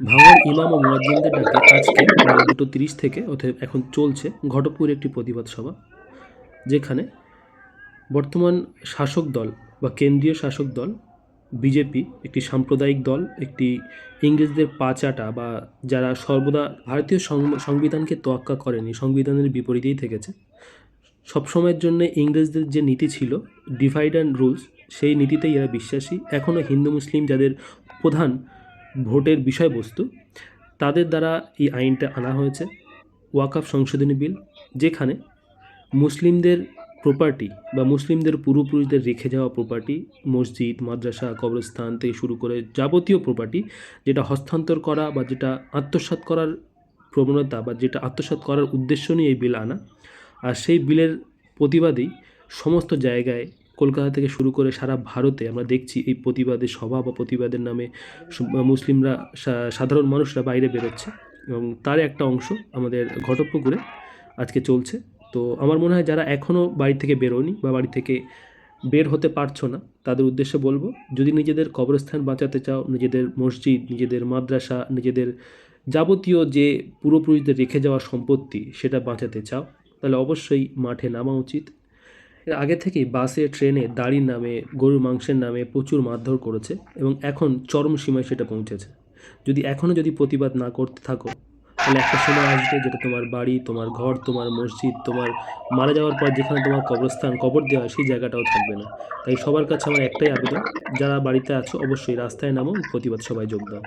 ভাঙড় ইমাম ও মুয়াজ্জিনদের ডাকে আজকে দুটো তিরিশ থেকে অর্থাৎ এখন চলছে ঘটকপুরে একটি প্রতিবাদ সভা, যেখানে বর্তমান শাসক দল বা কেন্দ্রীয় শাসক দল, বিজেপি একটি সাম্প্রদায়িক দল, একটি ইংরেজদের পাচাটা বা যারা সর্বদা ভারতীয় সংবিধানকে তোয়াক্কা করেনি, সংবিধানের বিপরীতেই থেকেছে। সবসময়ের জন্য ইংরেজদের যে নীতি ছিল ডিভাইড অ্যান্ড রুলস সেই নীতিতেই এরা বিশ্বাসী। এখনও হিন্দু, মুসলিম যাদের প্রধান ভোটের বিষয়বস্তু, তাদের দ্বারা এই আইনটা আনা হয়েছে, ওয়াকাফ সংশোধনী বিল, যেখানে মুসলিমদের প্রপার্টি বা মুসলিমদের পূর্বপুরুষদের রেখে যাওয়া প্রপার্টি মসজিদ, মাদ্রাসা, কবরস্থান থেকে শুরু করে যাবতীয় প্রপার্টি যেটা হস্তান্তর করা বা যেটা আত্মসাৎ করার প্রবণতা বা যেটা আত্মসাৎ করার উদ্দেশ্য নিয়ে এই বিল আনা, আর সেই বিলের প্রতিবাদেই সমস্ত জায়গায় কলকাতা থেকে শুরু করে সারা ভারতে আমরা দেখছি এই প্রতিবাদের সভা বা প্রতিবাদের নামে মুসলিমরা সাধারণ মানুষরা বাইরে বেরোচ্ছে এবং তার একটা অংশ আমাদের ঘটকপুকুরে আজকে চলছে। তো আমার মনে হয় যারা এখনও বাড়ি থেকে বেরোনি বা বাড়ি থেকে বের হতে পারছ না, তাদের উদ্দেশ্যে বলব, যদি নিজেদের কবরস্থান বাঁচাতে চাও, নিজেদের মসজিদ, নিজেদের মাদ্রাসা, নিজেদের যাবতীয় যে পূর্বপুরুষদের রেখে যাওয়া সম্পত্তি সেটা বাঁচাতে চাও, তাহলে অবশ্যই মাঠে নামা উচিত। আগে থেকেই বাসে ট্রেনে দাড়ির নামে গরুর মাংসের নামে প্রচুর মারধর করেছে এবং এখন চরম সীমায় সেটা পৌঁছেছে। যদি এখনও যদি প্রতিবাদ না করতে থাকো তাহলে একটা সময় আসবে যেটা তোমার বাড়ি তোমার ঘর তোমার মসজিদ তোমার মারা যাওয়ার পর যেখানে তোমার কবরস্থান কবর দেওয়া হয়, সেই জায়গাটাও থাকবে না। তাই সবার কাছে আমার একটাই আবেদন যারা বাড়িতে আছো অবশ্যই রাস্তায় নামো প্রতিবাদ সবাই যোগ দাও।